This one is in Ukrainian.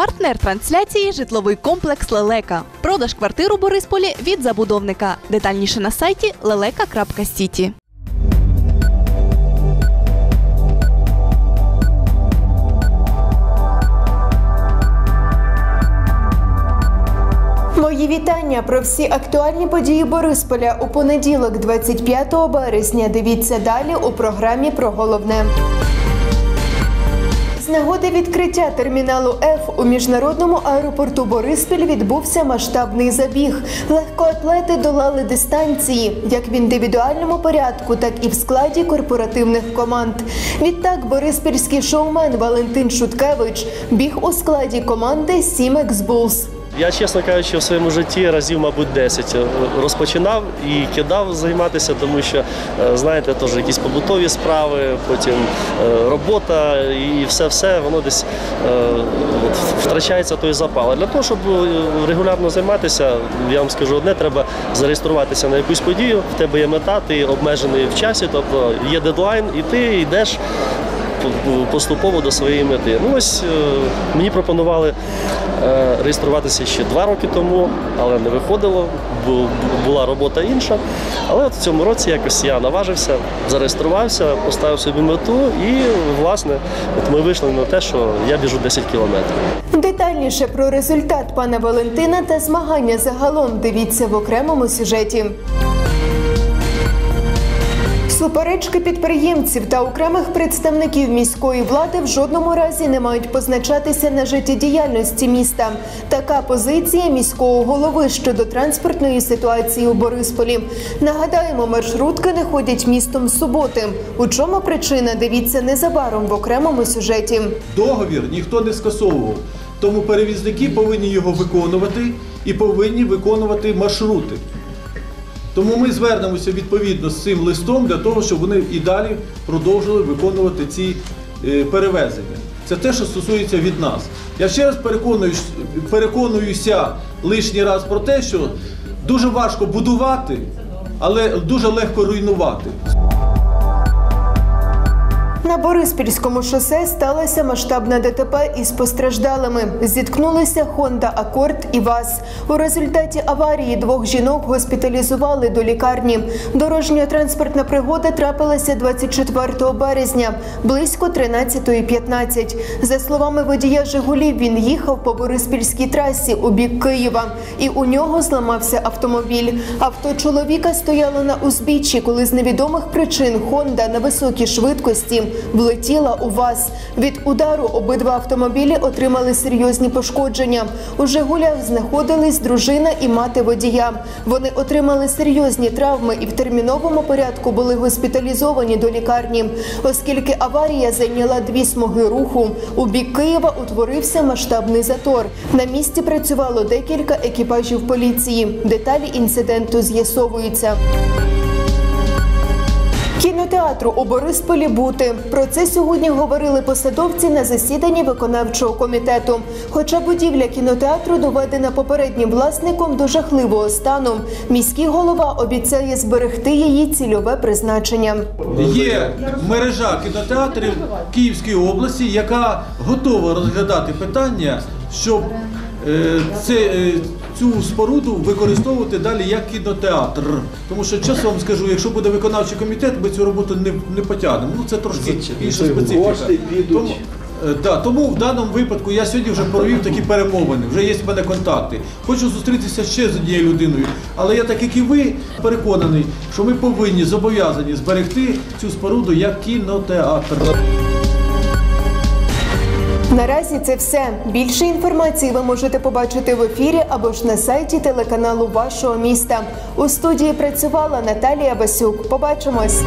Партнер трансляції житловий комплекс Лелека. Продаж квартир у Борисполі від забудовника. Детальніше на сайті leleka.city. Мої вітання про всі актуальні події Борисполя у понеділок, 25 березня. Дивіться далі у програмі про головне. Нагоди відкриття терміналу Ф у міжнародному аеропорту Бориспіль відбувся масштабний забіг. Легкоатлети долали дистанції як в індивідуальному порядку, так і в складі корпоративних команд. Відтак бориспільський шоумен Валентин Шуткевич біг у складі команди Сімекс Булс. Я, чесно кажучи, в своєму житті разів, мабуть, 10 розпочинав і кидав займатися, тому що, е, знаєте, теж якісь побутові справи, потім е, робота і все-все, воно десь е, втрачається той запал. А для того, щоб е, регулярно займатися, я вам скажу одне, треба зареєструватися на якусь подію, в тебе є мета, ти обмежений в часі, тобто є дедлайн, і ти йдеш поступово до своєї мети. Ну ось е, мені пропонували е, реєструватися ще два роки тому, але не виходило, бу- була робота інша. Але от в цьому році якось я наважився, зареєструвався, поставив собі мету і, власне, от ми вийшли на те, що я біжу 10 кілометрів. Детальніше про результат пана Валентина та змагання загалом дивіться в окремому сюжеті. Суперечки підприємців та окремих представників міської влади в жодному разі не мають позначатися на життєдіяльності міста. Така позиція міського голови щодо транспортної ситуації у Борисполі. Нагадаємо, маршрутки не ходять містом суботи. У чому причина? Дивіться незабаром в окремому сюжеті. Договір ніхто не скасовував. Тому перевізники повинні його виконувати і повинні виконувати маршрути. Тому ми звернемося відповідно з цим листом для того, щоб вони і далі продовжили виконувати ці е, перевезення. Це те, що стосується від нас. Я ще раз переконуюсь, переконуюся лишній раз про те, що дуже важко будувати, але дуже легко руйнувати. На Бориспільському шосе сталося масштабне ДТП із постраждалими. Зіткнулися Honda Accord і ВАЗ. У результаті аварії двох жінок госпіталізували до лікарні. Дорожньо-транспортна пригода трапилася 24 березня, близько 13.15. За словами водія Жигулів, він їхав по Бориспільській трасі у бік Києва, і у нього зламався автомобіль. Авто чоловіка стояло на узбіччі, коли з невідомих причин Honda на високій швидкості влетіла у ВАЗ. Від удару обидва автомобілі отримали серйозні пошкодження. У Жигулях знаходились дружина і мати водія. Вони отримали серйозні травми і в терміновому порядку були госпіталізовані до лікарні, оскільки аварія зайняла дві смуги руху. У бік Києва утворився масштабний затор. На місці працювало декілька екіпажів поліції. Деталі інциденту з'ясовуються. Кінотеатру у Борисполі бути про це сьогодні говорили посадовці на засіданні виконавчого комітету. Хоча будівля кінотеатру доведена попереднім власником до жахливого стану, міський голова обіцяє зберегти її цільове призначення. Є мережа кінотеатрів Київської області, яка готова розглядати питання, щоб це, е, цю споруду використовувати далі як кінотеатр. Тому що чесно вам скажу, якщо буде виконавчий комітет, ми цю роботу не, не потягнемо. Ну це трошки інша специфіка. Тому, е, да, тому в даному випадку я сьогодні вже провів такі перемовини, вже є в мене контакти. Хочу зустрітися ще з однією людиною, але я так як і ви переконаний, що ми повинні зобов'язані зберегти цю споруду як кінотеатр. Наразі це все. Більше інформації ви можете побачити в ефірі або ж на сайті телеканалу вашого міста. У студії працювала Наталія Басюк. Побачимось.